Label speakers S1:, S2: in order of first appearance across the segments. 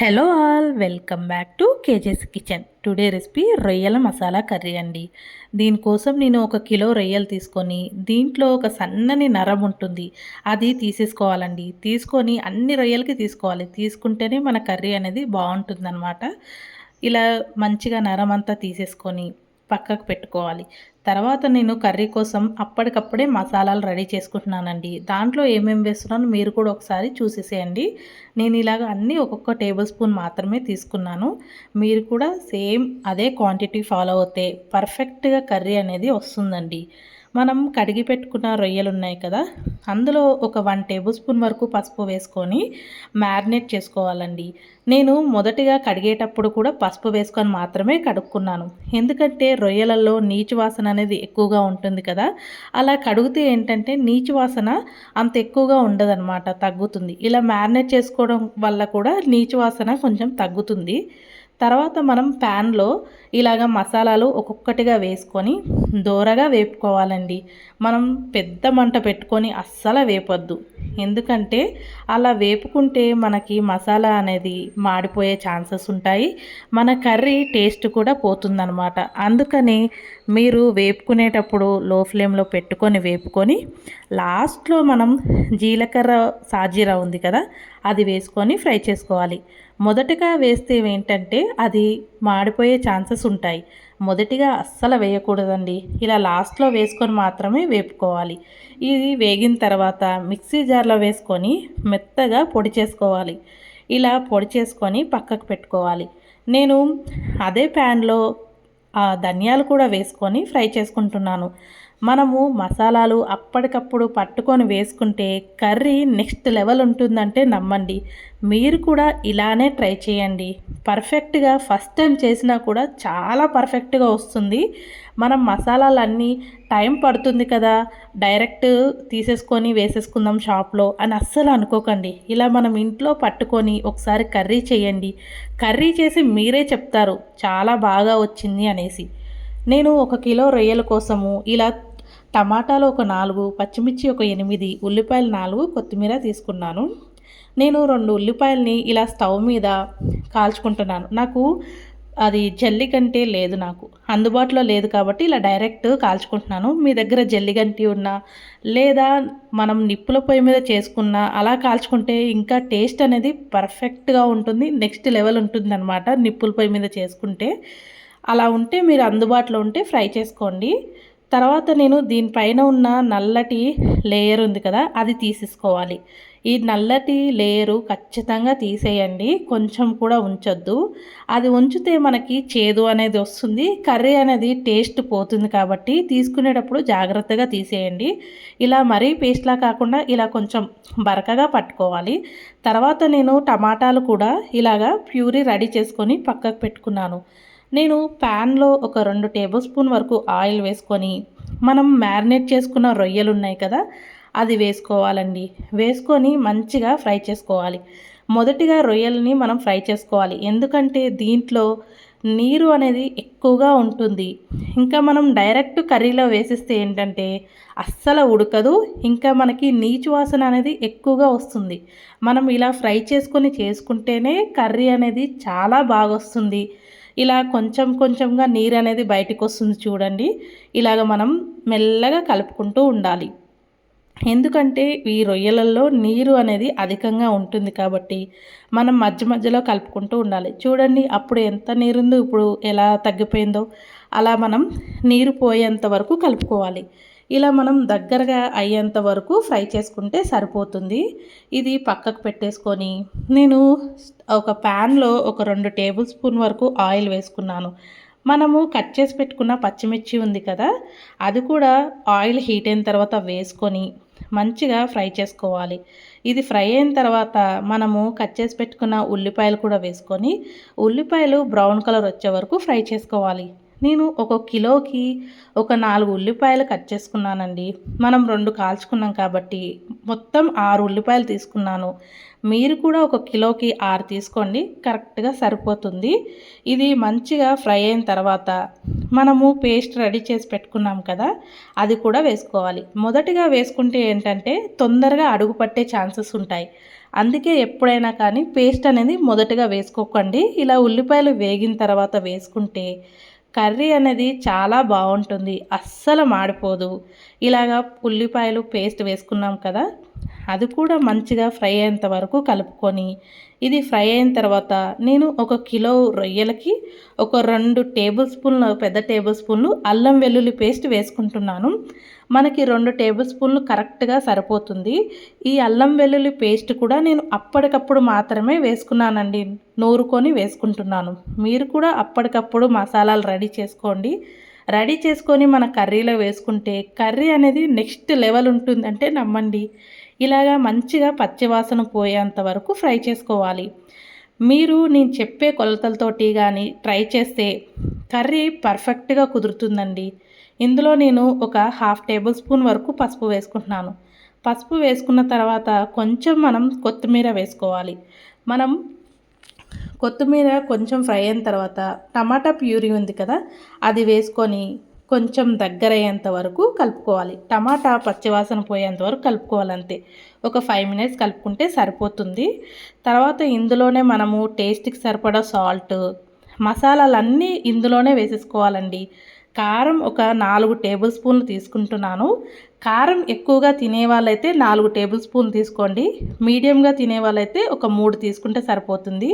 S1: Hello all welcome back to K J's kitchen. Today recipe రొయ్యల masala curry అండి. దీనికోసం నేను ఒక కిలో రొయ్యలు తీసుకొని దీంట్లో ఒక సన్నని నరం ఉంటుంది అది తీసేసుకోవాలండి. తీసుకొని అన్ని రొయ్యలకి తీసుకోవాలి. తీసుకుంటేనే మన కర్రీ అనేది బాగుంటుందన్నమాట. ఇలా మంచిగా నరం అంతా తీసేసుకొని పక్కకు పెట్టుకోవాలి. తర్వాత నేను కర్రీ కోసం అప్పటికప్పుడే మసాలాలు రెడీ చేసుకుంటున్నానండి. దాంట్లో ఏమేమి వేస్తున్నాను మీరు కూడా ఒకసారి చూసేసేయండి. నేను ఇలాగ అన్నీ ఒక్కొక్క టేబుల్ స్పూన్ మాత్రమే తీసుకున్నాను. మీరు కూడా సేమ్ అదే క్వాంటిటీ ఫాలో అవుతే పర్ఫెక్ట్గా కర్రీ అనేది వస్తుందండి. మనం కడిగి పెట్టుకున్న రొయ్యలు ఉన్నాయి కదా అందులో ఒక వన్ టేబుల్ స్పూన్ వరకు పసుపు వేసుకొని మ్యారినేట్ చేసుకోవాలండి. నేను మొదటిగా కడిగేటప్పుడు కూడా పసుపు వేసుకొని మాత్రమే కడుక్కున్నాను. ఎందుకంటే రొయ్యలలో నీచు వాసన అనేది ఎక్కువగా ఉంటుంది కదా అలా కడిగితే ఏంటంటే నీచు వాసన అంత ఎక్కువగా ఉండదన్నమాట తగ్గుతుంది. ఇలా మ్యారినేట్ చేసుకోవడం వల్ల కూడా నీచు వాసన కొంచెం తగ్గుతుంది. తర్వాత మనం ప్యాన్లో ఇలాగ మసాలాలు ఒక్కొక్కటిగా వేసుకొని దోరగా వేపుకోవాలండి. మనం పెద్ద మంట పెట్టుకొని అస్సలు వేపొద్దు. ఎందుకంటే అలా వేపుకుంటే మనకి మసాలా అనేది మాడిపోయే ఛాన్సెస్ ఉంటాయి. మన కర్రీ టేస్ట్ కూడా పోతుందనమాట అందుకని మీరు వేపుకునేటప్పుడు లో ఫ్లేమ్లో పెట్టుకొని వేపుకొని లాస్ట్లో మనం జీలకర్ర సాజీరా ఉంది కదా అది వేసుకొని ఫ్రై చేసుకోవాలి. మొదటగా వేస్తే ఏంటంటే అది మాడిపోయే ఛాన్సెస్ ఉంటాయి. మొదటిగా అస్సలు వేయకూడదండి. ఇలా లాస్ట్లో వేసుకొని మాత్రమే వేపుకోవాలి. ఇది వేగిన తర్వాత మిక్సీ జార్లో వేసుకొని మెత్తగా పొడి చేసుకోవాలి. ఇలా పొడి చేసుకొని పక్కకు పెట్టుకోవాలి. నేను అదే ప్యాన్లో ధనియాలు కూడా వేసుకొని ఫ్రై చేసుకుంటున్నాను. మనము మసాలాలు అప్పటికప్పుడు పట్టుకొని వేసుకుంటే కర్రీ నెక్స్ట్ లెవెల్ ఉంటుందంటే నమ్మండి. మీరు కూడా ఇలానే ట్రై చేయండి. పర్ఫెక్ట్గా ఫస్ట్ టైం చేసినా కూడా చాలా పర్ఫెక్ట్గా వస్తుంది. మనం మసాలాలన్నీ టైం పడుతుంది కదా డైరెక్ట్ తీసేసుకొని వేసేసుకుందాం షాప్లో అని అస్సలు అనుకోకండి. ఇలా మనం ఇంట్లో పట్టుకొని ఒకసారి కర్రీ చేయండి. కర్రీ చేసి మీరే చెప్తారు చాలా బాగా వచ్చింది అనేసి. నేను ఒక కిలో రొయ్యల కోసము ఇలా టమాటాలు ఒక నాలుగు పచ్చిమిర్చి ఒక ఎనిమిది ఉల్లిపాయలు నాలుగు కొత్తిమీర తీసుకున్నాను. నేను రెండు ఉల్లిపాయలని ఇలా స్టవ్ మీద కాల్చుకుంటున్నాను. నాకు అది జల్లిగంటే లేదు నాకు. అందుబాటులో లేదు కాబట్టి ఇలా డైరెక్ట్ కాల్చుకుంటున్నాను. మీ దగ్గర జల్లిగంటి ఉన్నా లేదా మనం నిప్పుల పొయ్యి మీద చేసుకున్న అలా కాల్చుకుంటే ఇంకా టేస్ట్ అనేది పర్ఫెక్ట్గా ఉంటుంది. నెక్స్ట్ లెవెల్ ఉంటుంది అనమాట నిప్పుల పొయ్యి మీద చేసుకుంటే. అలా ఉంటే మీరు అందుబాటులో ఉంటే ఫ్రై చేసుకోండి. తర్వాత నేను దీనిపైన ఉన్న నల్లటి లేయర్ ఉంది కదా అది తీసేసుకోవాలి. ఈ నల్లటి లేయరు ఖచ్చితంగా తీసేయండి కొంచెం కూడా ఉంచొద్దు. అది ఉంచితే మనకి చేదు అనేది వస్తుంది కర్రీ అనేది టేస్ట్ పోతుంది కాబట్టి తీసుకునేటప్పుడు జాగ్రత్తగా తీసేయండి. ఇలా మరీ పేస్ట్లా కాకుండా ఇలా కొంచెం బరకగా పట్టుకోవాలి. తర్వాత నేను టమాటాలు కూడా ఇలాగా ప్యూరీ రెడీ చేసుకొని పక్కకు పెట్టుకున్నాను. నేను ప్యాన్లో ఒక రెండు టేబుల్ స్పూన్ వరకు ఆయిల్ వేసుకొని మనం మ్యారినేట్ చేసుకున్న రొయ్యలు ఉన్నాయి కదా అది వేసుకోవాలండి. వేసుకొని మంచిగా ఫ్రై చేసుకోవాలి. మొదటిగా రొయ్యల్ని మనం ఫ్రై చేసుకోవాలి. ఎందుకంటే దీంట్లో నీరు అనేది ఎక్కువగా ఉంటుంది. ఇంకా మనం డైరెక్ట్ కర్రీలో వేసిస్తే ఏంటంటే అస్సలు ఉడకదు ఇంకా మనకి నీచు వాసన అనేది ఎక్కువగా వస్తుంది. మనం ఇలా ఫ్రై చేసుకొని చేసుకుంటేనే కర్రీ అనేది చాలా బాగా వస్తుంది ఇలా కొంచెం కొంచెంగా నీరు అనేది బయటకు వస్తుంది చూడండి. ఇలాగ మనం మెల్లగా కలుపుకుంటూ ఉండాలి. ఎందుకంటే ఈ రొయ్యలలో నీరు అనేది అధికంగా ఉంటుంది కాబట్టి మనం మధ్య మధ్యలో కలుపుకుంటూ ఉండాలి. చూడండి అప్పుడు ఎంత నీరుందో ఇప్పుడు ఎలా తగ్గిపోయిందో. అలా మనం నీరు పోయేంత వరకు కలుపుకోవాలి. ఇలా మనం దగ్గరగా అయ్యేంత వరకు ఫ్రై చేసుకుంటే సరిపోతుంది. ఇది పక్కకు పెట్టేసుకొని నేను ఒక ప్యాన్లో ఒక రెండు టేబుల్ స్పూన్ వరకు ఆయిల్ వేసుకున్నాను. మనము కట్ చేసి పెట్టుకున్న పచ్చిమిర్చి ఉంది కదా అది కూడా ఆయిల్ హీట్ అయిన తర్వాత వేసుకొని మంచిగా ఫ్రై చేసుకోవాలి. ఇది ఫ్రై అయిన తర్వాత మనము కట్ చేసి పెట్టుకున్న ఉల్లిపాయలు కూడా వేసుకొని ఉల్లిపాయలు బ్రౌన్ కలర్ వచ్చే వరకు ఫ్రై చేసుకోవాలి. నేను ఒక కిలోకి ఒక నాలుగు ఉల్లిపాయలు కట్ చేసుకున్నానండి. మనం రెండు కాల్చుకున్నాం కాబట్టి మొత్తం ఆరు ఉల్లిపాయలు తీసుకున్నాను. మీరు కూడా ఒక కిలోకి ఆరు తీసుకోండి. కరెక్ట్గా సరిపోతుంది. ఇది మంచిగా ఫ్రై అయిన తర్వాత మనము పేస్ట్ రెడీ చేసి పెట్టుకున్నాం కదా అది కూడా వేసుకోవాలి. మొదటిగా వేసుకుంటే ఏంటంటే తొందరగా అడుగు పట్టే ఛాన్సెస్ ఉంటాయి. అందుకే ఎప్పుడైనా కానీ పేస్ట్ అనేది మొదటగా వేసుకోకండి. ఇలా ఉల్లిపాయలు వేగిన తర్వాత వేసుకుంటే కర్రీ అనేది చాలా బాగుంటుంది. అస్సలు మాడిపోదు. ఇలాగా ఉల్లిపాయలు పేస్ట్ వేసుకున్నాం కదా అది కూడా మంచిగా ఫ్రై అయ్యేంత వరకు కలుపుకొని ఇది ఫ్రై అయిన తర్వాత నేను ఒక కిలో రొయ్యలకి ఒక రెండు టేబుల్ స్పూన్లు పెద్ద టేబుల్ స్పూన్లు అల్లం వెల్లుల్లి పేస్ట్ వేసుకుంటున్నాను. మనకి రెండు టేబుల్ స్పూన్లు కరెక్ట్గా సరిపోతుంది. ఈ అల్లం వెల్లుల్లి పేస్ట్ కూడా నేను అప్పటికప్పుడు మాత్రమే వేసుకున్నానండి. నూరుకొని వేసుకుంటున్నాను. మీరు కూడా అప్పటికప్పుడు మసాలాలు రెడీ చేసుకోండి. రెడీ చేసుకొని మన కర్రీలో వేసుకుంటే కర్రీ అనేది నెక్స్ట్ లెవెల్ ఉంటుందంటే నమ్మండి. ఇలాగా మంచిగా పచ్చివాసన పోయేంత వరకు ఫ్రై చేసుకోవాలి. మీరు నేను చెప్పే కొలతలతోటి కానీ ట్రై చేస్తే కర్రీ పర్ఫెక్ట్గా కుదురుతుందండి. ఇందులో నేను ఒక హాఫ్ టేబుల్ స్పూన్ వరకు పసుపు వేసుకుంటున్నాను. పసుపు వేసుకున్న తర్వాత కొంచెం మనం కొత్తిమీర వేసుకోవాలి. మనం కొత్తిమీర కొంచెం ఫ్రై అయిన తర్వాత టమాటా ప్యూరీ ఉంది కదా అది వేసుకొని కొంచెం దగ్గర అయ్యేంత వరకు కలుపుకోవాలి. టమాటా పచ్చివాసన పోయేంత వరకు కలుపుకోవాలంతే ఒక ఫైవ్ మినిట్స్ కలుపుకుంటే సరిపోతుంది. తర్వాత ఇందులోనే మనము టేస్ట్కి సరిపడా సాల్ట్ మసాలాలన్నీ ఇందులోనే వేసేసుకోవాలండి. కారం ఒక నాలుగు టేబుల్ స్పూన్లు తీసుకుంటున్నాను. కారం ఎక్కువగా తినే వాళ్ళైతే నాలుగు టేబుల్ స్పూన్లు తీసుకోండి. మీడియంగా తినే వాళ్ళైతే ఒక మూడు తీసుకుంటే సరిపోతుంది.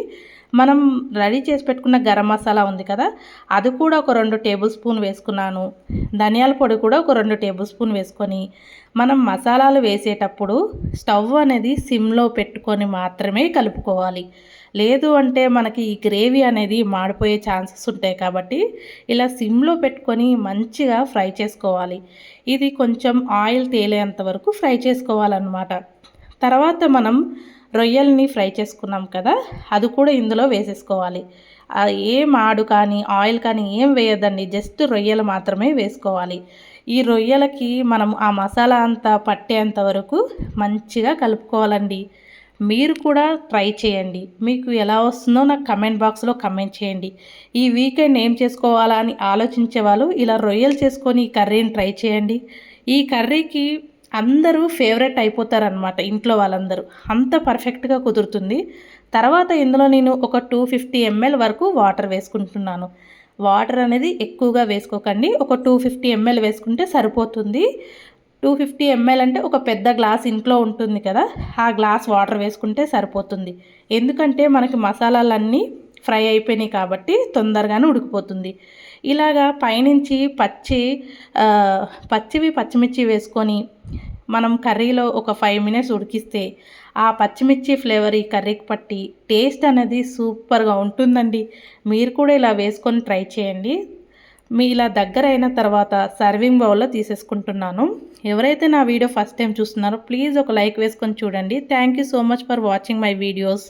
S1: మనం రెడీ చేసి పెట్టుకున్న గరం మసాలా ఉంది కదా అది కూడా ఒక రెండు టేబుల్ స్పూన్ వేసుకున్నాను. ధనియాల పొడి కూడా ఒక రెండు టేబుల్ స్పూన్ వేసుకొని మనం మసాలాలు వేసేటప్పుడు స్టవ్ అనేది సిమ్లో పెట్టుకొని మాత్రమే కలుపుకోవాలి. లేదు అంటే మనకి ఈ గ్రేవీ అనేది మాడిపోయే ఛాన్సెస్ ఉంటాయి కాబట్టి ఇలా సిమ్లో పెట్టుకొని మంచిగా ఫ్రై చేసుకోవాలి. ఇది కొంచెం ఆయిల్ తేలేంత వరకు ఫ్రై చేసుకోవాలన్నమాట. తర్వాత మనం రొయ్యల్ని ఫ్రై చేసుకున్నాం కదా అది కూడా ఇందులో వేసేసుకోవాలి. ఏ మాడు కానీ ఆయిల్ కానీ ఏం వేయద్దండి జస్ట్ రొయ్యలు మాత్రమే వేసుకోవాలి. ఈ రొయ్యలకి మనం ఆ మసాలా అంతా పట్టేంత వరకు మంచిగా కలుపుకోవాలండి. మీరు కూడా ట్రై చేయండి. మీకు ఎలా వస్తుందో నాకు కమెంట్ బాక్స్లో కమెంట్ చేయండి. ఈ వీకెండ్ ఏం చేసుకోవాలా అని ఆలోచించే వాళ్ళు ఇలా రొయ్యలు చేసుకొని ఈ కర్రీని ట్రై చేయండి. ఈ కర్రీకి అందరూ ఫేవరెట్ అయిపోతారనమాట ఇంట్లో వాళ్ళందరూ. అంత పర్ఫెక్ట్గా కుదురుతుంది. తర్వాత ఇందులో నేను ఒక టూ ఫిఫ్టీ ఎంఎల్ వరకు వాటర్ వేసుకుంటున్నాను. వాటర్ అనేది ఎక్కువగా వేసుకోకండి. ఒక టూ ఫిఫ్టీ ఎంఎల్ వేసుకుంటే సరిపోతుంది. టూ ఫిఫ్టీ ఎంఎల్ అంటే ఒక పెద్ద గ్లాస్ ఇంట్లో ఉంటుంది కదా ఆ గ్లాస్ వాటర్ వేసుకుంటే సరిపోతుంది. ఎందుకంటే మనకి మసాలాలన్నీ ఫ్రై అయిపోయినాయి కాబట్టి తొందరగానే ఉడికిపోతుంది. ఇలాగా పైనుంచి పచ్చి పచ్చివి పచ్చిమిర్చి వేసుకొని మనం కర్రీలో ఒక ఫైవ్ మినిట్స్ ఉడికిస్తే ఆ పచ్చిమిర్చి ఫ్లేవర్ ఈ కర్రీకి పట్టి టేస్ట్ అనేది సూపర్గా ఉంటుందండి. మీరు కూడా ఇలా వేసుకొని ట్రై చేయండి. మీ ఇలా దగ్గర అయిన తర్వాత సర్వింగ్ బౌల్లో తీసేసుకుంటున్నాను. ఎవరైతే నా వీడియో ఫస్ట్ టైం చూస్తున్నారో ప్లీజ్ ఒక లైక్ వేసుకొని చూడండి. Thank you so much for watching my videos